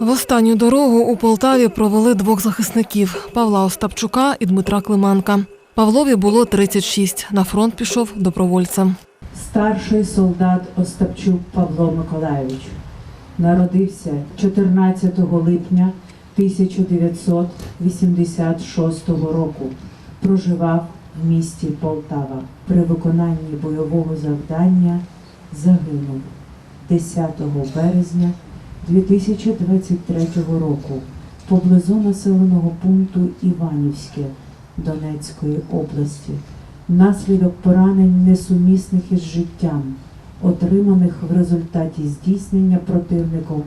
В останню дорогу у Полтаві провели двох захисників Павла Остапчука і Дмитра Клименка. Павлові було 36. На фронт пішов добровольцем. Старший солдат Остапчук Павло Миколайович народився 14 липня 1986 року. Проживав в місті Полтава. При виконанні бойового завдання загинув 10 березня 2023 року поблизу населеного пункту Іванівське Донецької області внаслідок поранень несумісних із життям, отриманих в результаті здійснення противником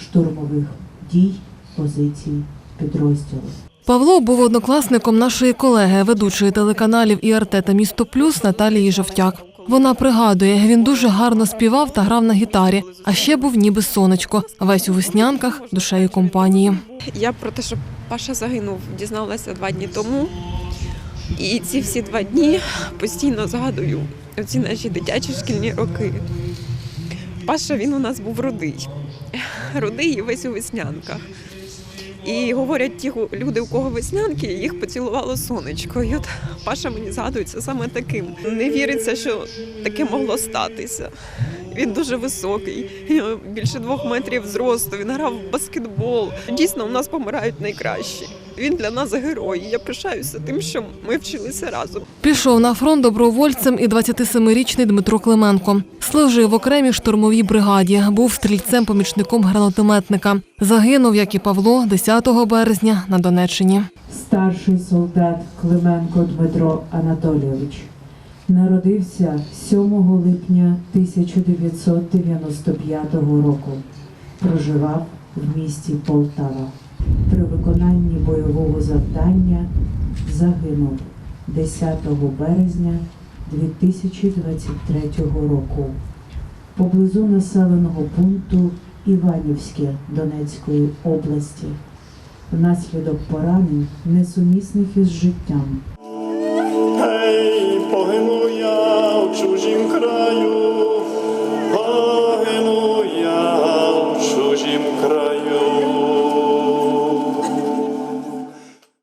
штурмових дій позицій підрозділу. Павло був однокласником нашої колеги, ведучої телеканалів ІРТ та Місто Плюс Наталії Жовтяк. Вона пригадує, він дуже гарно співав та грав на гітарі, а ще був ніби сонечко, весь у веснянках, душею компанії. Я про те, що Паша загинув, дізналася два дні тому. І ці всі два дні постійно згадую оці наші дитячі шкільні роки. Паша він у нас був рудий. Рудий і весь у веснянках. І говорять ті люди, у кого веснянки, їх поцілувало сонечко. І от Паша мені згадується саме таким. Не віриться, що таке могло статися. Він дуже високий, більше двох метрів зросту. Він грав в баскетбол. Дійсно, у нас помирають найкращі. Він для нас герой. Я пишаюся тим, що ми вчилися разом. Пішов на фронт добровольцем і 27-річний Дмитро Клименко. Служив в окремій штурмовій бригаді, був стрільцем-помічником гранатометника. Загинув, як і Павло, 10 березня на Донеччині. Старший солдат Клименко Дмитро Анатолійович народився 7 липня 1995 року. Проживав в місті Полтава. При виконанні бойового завдання загинув 10 березня 2023 року поблизу населеного пункту Іванівське Донецької області внаслідок поранень, несумісних із життям,